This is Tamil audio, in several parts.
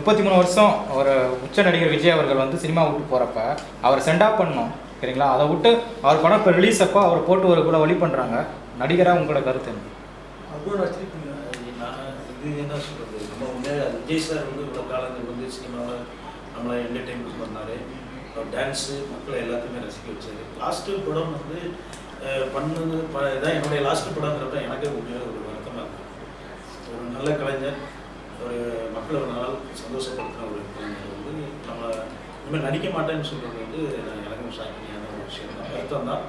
முப்பத்தி மூணு வருஷம் ஒரு உச்ச நடிகர் விஜய் அவர்கள் வந்து சினிமா விட்டு போகிறப்ப அவர் சென்ட் ஆஃப் சரிங்களா? அதை விட்டு அவர் படம் இப்போ ரிலீஸ் அப்போ அவர் போட்டு ஒரு கூட வழி பண்ணுறாங்க நடிகராக உங்களோட கருத்து என்ன? அவ்வளோ வச்சிருக்கீங்க நான் இது என்ன சொல்கிறது நம்ம வந்து விஜய் சார் வந்து இவ்வளோ காலங்கள் வந்து சினிமாவில் நம்மளை என்டர்டெயின்மெண்ட் பண்ணார். அவர் டான்ஸு மக்களை எல்லாத்தையுமே ரசிக்க வச்சார். லாஸ்ட்டு படம் வந்து பண்ணது இதான் என்னுடைய லாஸ்ட்டு படங்கிறப்ப எனக்கே உண்மையாக ஒரு வருத்தமாக இருக்குது ஒரு நல்ல கலைஞர். ஒரு மக்களை ஒரு நாள் சந்தோஷப்படுத்துகிற ஒரு வந்து நம்ம இனிமேல் நடிக்க மாட்டேன்னு சொல்கிறது வந்து நான் எனக்கும் சாக்கியான ஒரு விஷயம் தான். வருத்தம் தான்.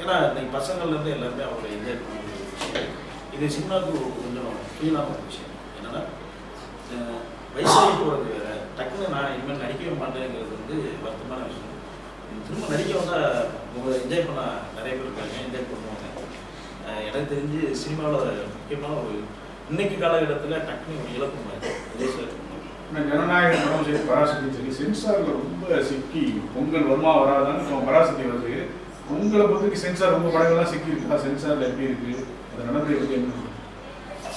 ஏன்னா இன்னைக்கு பசங்கள்லேருந்து எல்லாருமே அவங்களை என்ஜாய் பண்ண ஒரு விஷயம். இது சினிமாவுக்கு ஒரு கொஞ்சம் ஃபீலாக ஒரு விஷயம். என்னன்னா வயசாகி போகிறது வேறு. டக்குன்னு நான் இனிமேல் நடிக்கவே மாட்டேங்கிறது வந்து வருத்தமான விஷயம். திரும்ப நடிக்க வந்தால் உங்களை என்ஜாய் பண்ண நிறைய பேர் இருக்காங்க என்ஜாய் பண்ணுவாங்க. எனக்கு தெரிஞ்சு சினிமாவில் முக்கியமான ஒரு இன்னைக்கு காலகட்டத்தில் டக்குன்னு ஒரு இழப்பு மாதிரி ஜனநாயக படம் சரி பராசக்தி சரி சென்சார்ல ரொம்ப சிக்கி. பொங்கல் வருமா வராதான்னு இப்போ பராசக்தி வருது. உங்களை பொறுத்தவரைக்கும் சென்சார் உங்க படங்கள்லாம் சிக்கி இருக்கா சென்சார்ல எப்படி இருக்கு? அது எப்படி என்ன?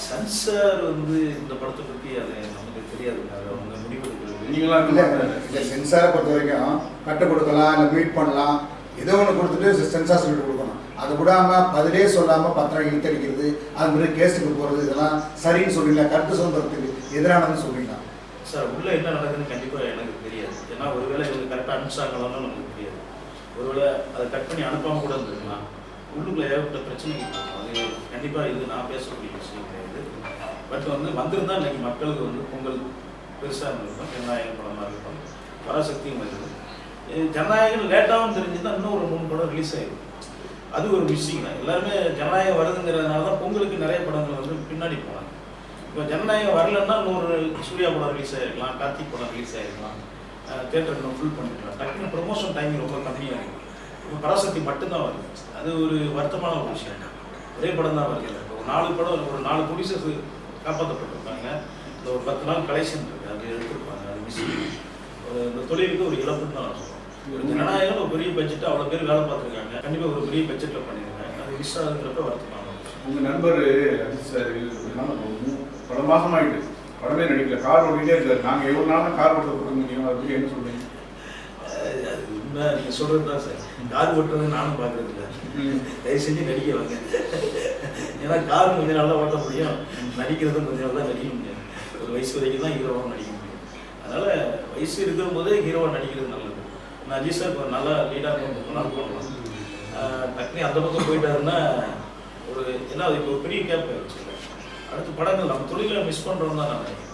சன்சார் வந்து இந்த படத்தை பற்றி அது நமக்கு தெரியாதுங்க. அது அவங்க முடிவெடுக்கிறது. நீங்களாம் இல்லை சென்சாரை பொறுத்த வரைக்கும் கட்டு கொடுக்கலாம் இல்லை மீட் பண்ணலாம். ஏதோ ஒன்று கொடுத்துட்டு சென்சார் சொல்லிட்டு கொடுக்கணும். அது விடாமல் பதிலே சொல்லாமல் பத்திரம் இழுத்தடிக்கிறது அது மாதிரி கேஸுக்கு போகிறது இதெல்லாம் சரின்னு சொல்லிடலாம் கருத்து சுதந்திரத்துக்கு எதிரானதுன்னு சொல்லிடலாம் சார் உள்ளே என்ன நடக்குதுன்னு கண்டிப்பாக எனக்கு தெரியாது. ஏன்னா ஒருவேளை இவங்க கரெக்டாக அனுப்பிச்சாங்களான்னு நமக்கு தெரியாது. ஒருவேளை அதை கட் பண்ணி அனுப்பாமல் கூட இருந்திருக்கலாம். உள்ளுக்குள்ளே ஏகப்பட்ட பிரச்சனை இருக்கும். அது கண்டிப்பாக இது நான் பேசக்கூடிய விஷயம் கிடையாது. பட் வந்து வந்திருந்தா இன்னைக்கு மக்களுக்கு வந்து பொங்கல் பெருசாக இருந்திருக்கும். ஜனநாயகம் படமாக இருக்கும். பராசக்தியும் வருது ஜனநாயகம் லேட்டாகவும் தெரிஞ்சுதான் இன்னும் ஒரு மூணு படம் ரிலீஸ் ஆகிருக்கும் அது ஒரு விஷயம் தான் எல்லாருமே ஜனநாயகம் வருதுங்கிறதுனால தான் பொங்கலுக்கு நிறைய படங்கள் வந்து பின்னாடி போனாங்க இப்போ ஜனநாயகம் வரலன்னா இன்னொரு சூர்யா படம் ரிலீஸ் ஆகிருக்கலாம் கார்த்திக் படம் ரிலீஸ் ஆகிருக்கலாம் தேட்டர் இன்னும் ஃபுல் பண்ணிக்கலாம். டக்குனு ப்ரொமோஷன் டைமிங் ரொம்ப கம்மியாக இருக்கும் இப்போ பராசக்தி மட்டும்தான் வருது. அது ஒரு வருத்தமான ஒரு விஷயம். ஒரே படம் தான் வருது. இப்போ ஒரு நாலு படம் ஒரு நாலு ப்ரொடியூசர்ஸ் காப்பாற்றப்பட்டிருப்பாங்க இந்த ஒரு பத்து நாள் கலெக்ஷன் இருக்குது அது எடுத்திருப்பாங்க. அது மிஸ் ஒரு இந்த தொழிலுக்கு ஒரு இழப்புன்னு தான் நான் சொல்லுவேன் ஒரு ஜனநாயகம் ஒரு பெரிய பட்ஜெட் அவ்வளோ பேர் வேலை பார்த்துருக்காங்க. கண்டிப்பாக ஒரு பெரிய பட்ஜெட்டில் பண்ணியிருக்காங்க அது மிஸ் ஆகுங்கிறப்ப வருத்தமான ஒரு விஷயம். உங்க நண்பர் அஜித் சார் பல மாசம் ஆயிட்டு படமே நடிக்கல கார் ஓட்டிட்டே இருக்காரு. நாங்க எவ்வளவு நாளும் கார் ஓட்ட போட்டுருந்தீங்க அதை பத்தி என்ன அது உண்மை நீங்கள் சொல்கிறது தான் சார். கார் ஓட்டுறது நானும் பார்க்கறது இல்லை தயவு செஞ்சு நடிக்க வாங்க. ஏன்னா கார் கொஞ்ச நாள் தான் ஓட்ட முடியும். நடிக்கிறதும் கொஞ்ச நாள் தான் நடிக்க முடியும் ஒரு வயசு வரைக்கும் தான் ஹீரோவாக நடிக்க முடியும். அதனால் வயசு இருக்கிற போதே ஹீரோவாக நடிக்கிறது நல்லது. நான் அஜித் சார். இப்போ நல்லா லீடாக ரொம்ப நாள் போடலாம் டக்குனு அந்த பக்கம் போயிட்டாருன்னா ஒரு ஏன்னா அது இப்போ பெரிய கேப் அடுத்து அடுத்த படங்கள் நம்ம தொழிலை மிஸ் பண்ணுறோம் தான் நான் நினைக்கிறேன்.